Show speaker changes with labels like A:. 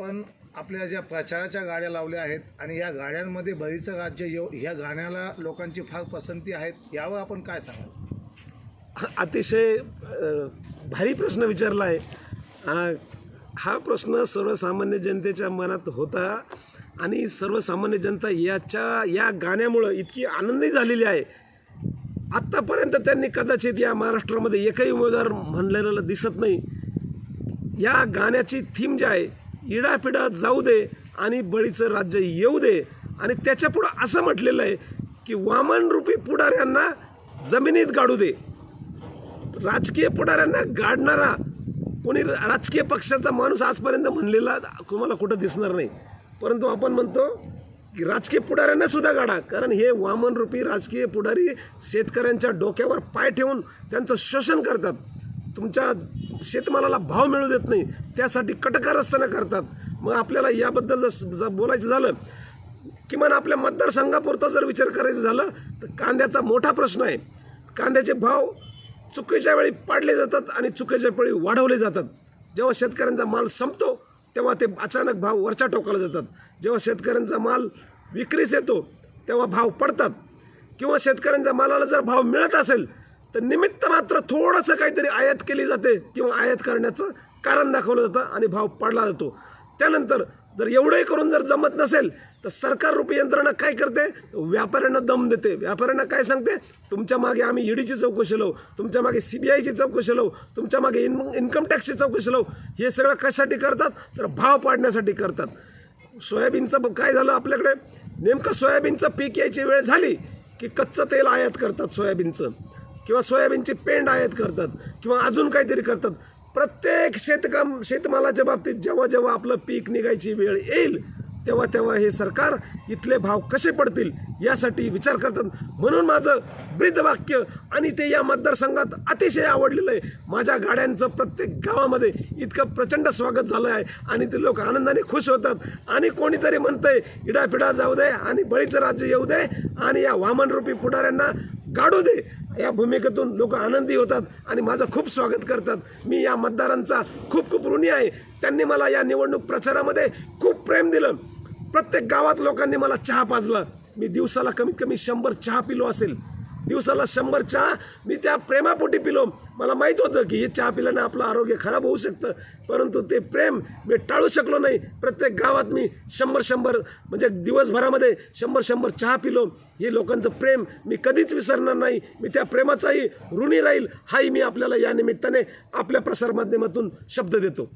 A: आपण आपल्या ज्या प्रचाराच्या गाड्या लावल्या आहेत आणि या गाड्यांमध्ये बळीचं राज्य येऊ ह्या गाण्याला लोकांची फार पसंती आहेत यावर आपण काय सांगाल?
B: अतिशय भारी प्रश्न विचारला आहे हा प्रश्न सर्वसामान्य जनतेच्या मनात होता आणि सर्वसामान्य जनता याच्या या गाण्यामुळं इतकी आनंदी झालेली आहे. आत्तापर्यंत त्यांनी कदाचित या महाराष्ट्रामध्ये एकही उमेदवार म्हणलेला दिसत नाही. या गाण्याची थीम जी आहे इडापिडा जाऊ दे आणि बळीचं राज्य येऊ दे. आणि त्याच्यापुढं असं म्हटलेलं आहे की वामनरूपी पुढाऱ्यांना जमिनीत गाडू दे. राजकीय पुढाऱ्यांना गाडणारा कोणी राजकीय पक्षाचा माणूस आजपर्यंत म्हणलेला तुम्हाला कुठं दिसणार नाही. परंतु आपण म्हणतो की राजकीय पुढाऱ्यांना सुद्धा गाडा. कारण हे वामनरूपी राजकीय पुढारी शेतकऱ्यांच्या डोक्यावर पाय ठेवून त्यांचं शोषण करतात. तुमच्या शेतमालाला भाव मिळू देत नाही त्यासाठी कटकारस्थानं करतात. मग आपल्याला याबद्दल जर बोलायचं झालं किमान आपल्या मतदारसंघापुरता जर विचार करायचं झालं तर कांद्याचा मोठा प्रश्न आहे. कांद्याचे भाव चुकीच्या वेळी पाडले जातात आणि चुकीच्या वेळी वाढवले जातात. जेव्हा शेतकऱ्यांचा माल संपतो तेव्हा ते अचानक भाव वरच्या टोकाला जातात. जेव्हा शेतकऱ्यांचा माल विक्रीस येतो तेव्हा भाव पडतात. किंवा शेतकऱ्यांच्या मालाला जर भाव मिळत असेल तर निमित्त मात्र थोडंसं काहीतरी आयात केली जाते किंवा आयात करण्याचं कारण दाखवलं जातं आणि भाव पाडला जातो. त्यानंतर जर एवढंही करून जर जमत नसेल तर सरकार रूपी यंत्रणा काय करते? व्यापाऱ्यांना दम देते. व्यापाऱ्यांना काय सांगते? तुमच्या मागे आम्ही ईडीची चौकशी लावू तुमच्या मागे सी बी आयची चौकशी लावू तुमच्या मागे इन इन्कम टॅक्सची चौकशी लावू. हे सगळं कशासाठी करतात? तर भाव पाडण्यासाठी करतात. सोयाबीनचं ब- काय झालं आपल्याकडे? नेमकं सोयाबीनचं पीक यायची वेळ झाली की कच्चं तेल आयात करतात सोयाबीनचं. किंवा सोयाबीनचे पेंड आयात करतात किंवा अजून काहीतरी करतात. प्रत्येक शेतकाम शेतमालाच्या बाबतीत जेव्हा जेव्हा आपलं पीक निघायची वेळ येईल तेव्हा तेव्हा हे सरकार इथले भाव कसे पडतील यासाठी विचार करतात. म्हणून माझं ब्रीदवाक्य आणि ते या मतदारसंघात अतिशय आवडलेलं आहे. माझ्या गाड्यांचं प्रत्येक गावामध्ये इतकं प्रचंड स्वागत झालं आहे आणि ते लोक आनंदाने खुश होतात. आणि कोणीतरी म्हणतंय इडापिडा जाऊ दे आणि बळीचं राज्य येऊ दे आणि या वामनरूपी पुढाऱ्यांना गाडू दे. या भूमिकेतून लोक आनंदी होतात आणि माझं खूप स्वागत करतात. मी या मतदारांचा खूप खूप ऋणी आहे. त्यांनी मला या निवडणूक प्रचारामध्ये खूप प्रेम दिलं. प्रत्येक गावात लोकांनी मला चहा पाजला. मी दिवसाला कमीत कमी शंभर चहा पिलो असेल. दिवसाला शंभर चहा मी त्या प्रेमापोटी पिलो. मला माहीत होतं की हे चहा पिल्याने आपलं आरोग्य खराब होऊ शकतं परंतु ते प्रेम मी टाळू शकलो नाही. प्रत्येक गावात मी शंभर शंभर म्हणजे दिवसभरामध्ये शंभर शंभर चहा पिलो. हे लोकांचं प्रेम मी कधीच विसरणार नाही. मी त्या प्रेमाचाही ऋणी राहील हाही मी आपल्याला या निमित्ताने आपल्या प्रसारमाध्यमातून शब्द देतो.